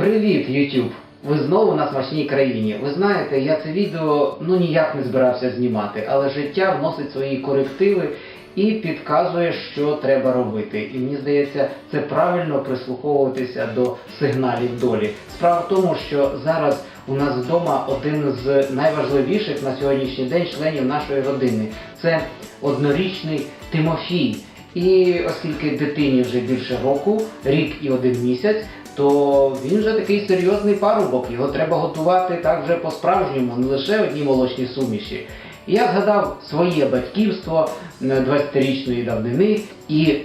Привіт, YouTube! Ви знову на смачній країні. Ви знаєте, я це відео ну ніяк не збирався знімати, але життя вносить свої корективи і підказує, що треба робити. І мені здається, це правильно прислуховуватися до сигналів долі. Справа в тому, що зараз у нас вдома один з найважливіших на сьогоднішній день членів нашої родини. Це однорічний Тимофій. І оскільки дитині вже більше року, рік і один місяць, то він вже такий серйозний парубок. Його треба готувати так вже по-справжньому, не лише одні молочні суміші. І я згадав своє батьківство е, 20-річної давнини і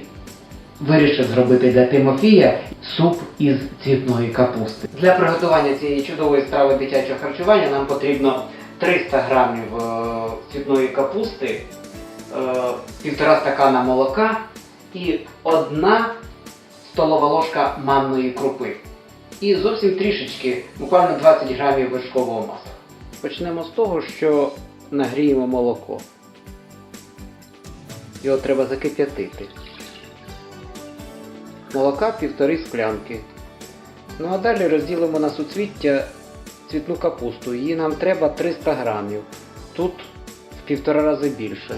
вирішив зробити для Тимофія суп із цвітної капусти. Для приготування цієї чудової страви дитячого харчування нам потрібно 300 грамів е, цвітної капусти, е, півтора стакана молока і одна столова ложка манної крупи. І зовсім трішечки, буквально 20 грамів вершкового масла. Почнемо з того, що нагріємо молоко. Його треба закип'ятити. Молока півтори склянки. Ну а далі розділимо на суцвіття цвітну капусту. Її нам треба 300 грамів. Тут в півтора рази більше.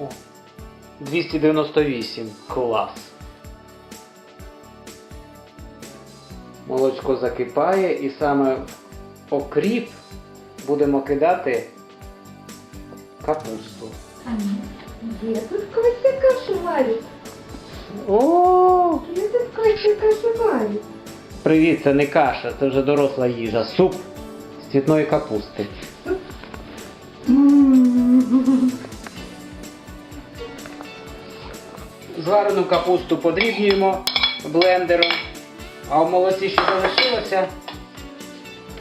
О, 298. Клас. Молочко закипає і саме в окріп будемо кидати капусту. Я тут Костя кашу варит. О! Я тут Костя кашу. Привіт, це не каша, це вже доросла їжа. Суп з цвітної капусти. Зварену капусту подрібнюємо блендером, а в молоці, що залишилося,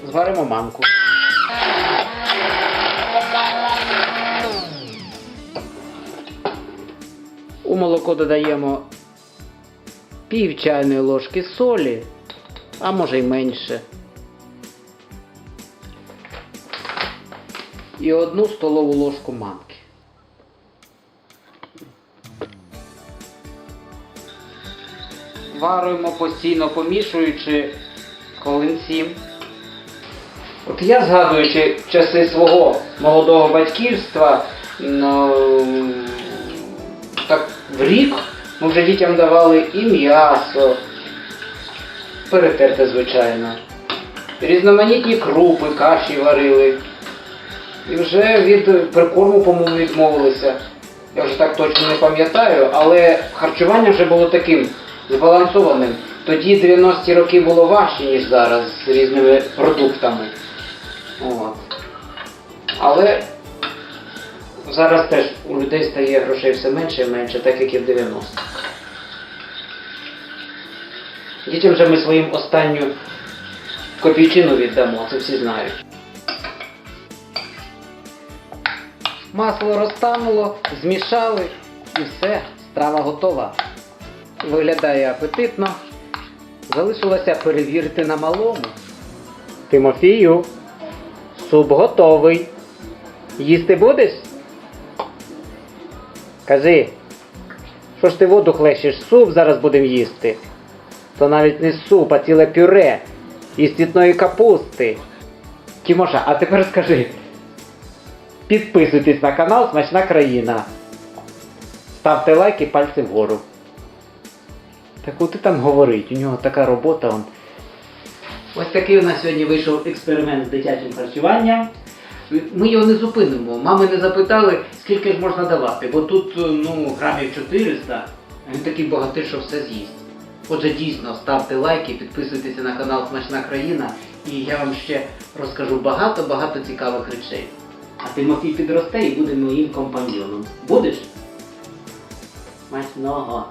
зваримо манку. У молоко додаємо пів чайної ложки солі, а може й менше. І одну столову ложку манки. Варимо постійно помішуючи сім. От я згадуючи часи свого молодого батьківства, ну, так в рік ми вже дітям давали і м'ясо, перетерте, звичайно, різноманітні крупи, каші варили. І вже від прикорму, по-моєму, відмовилися. Я вже так точно не пам'ятаю, але харчування вже було таким збалансованим. Тоді 90-ті роки було важче, ніж зараз з різними продуктами. От. Але зараз теж у людей стає грошей все менше і менше, так як і в 90-х. Дітям же ми своїм останню копійчину віддамо, це всі знають. Масло розтануло, змішали і все, страва готова. Виглядає апетитно. Залишилося перевірити на малому. Тимофію, суп готовий. Їсти будеш? Кажи, що ж ти воду хлещеш? Суп зараз будемо їсти. То навіть не суп, а ціле пюре із цвітної капусти. Тімоша, а тепер скажи. Підписуйтесь на канал Смачна країна. Ставте лайк і пальці вгору. Так от і там говорить, у нього така робота. Он. Ось такий у нас сьогодні вийшов експеримент з дитячим харчуванням. Ми його не зупинимо. Мами не запитали, скільки ж можна давати, бо тут ну, грамів 400, а він такий багатий, що все з'їсть. Отже, дійсно, ставте лайки, підписуйтеся на канал Смачна країна, і я вам ще розкажу багато-багато цікавих речей. А Тимофій підросте і буде моїм компаньйоном. Будеш? Смачного!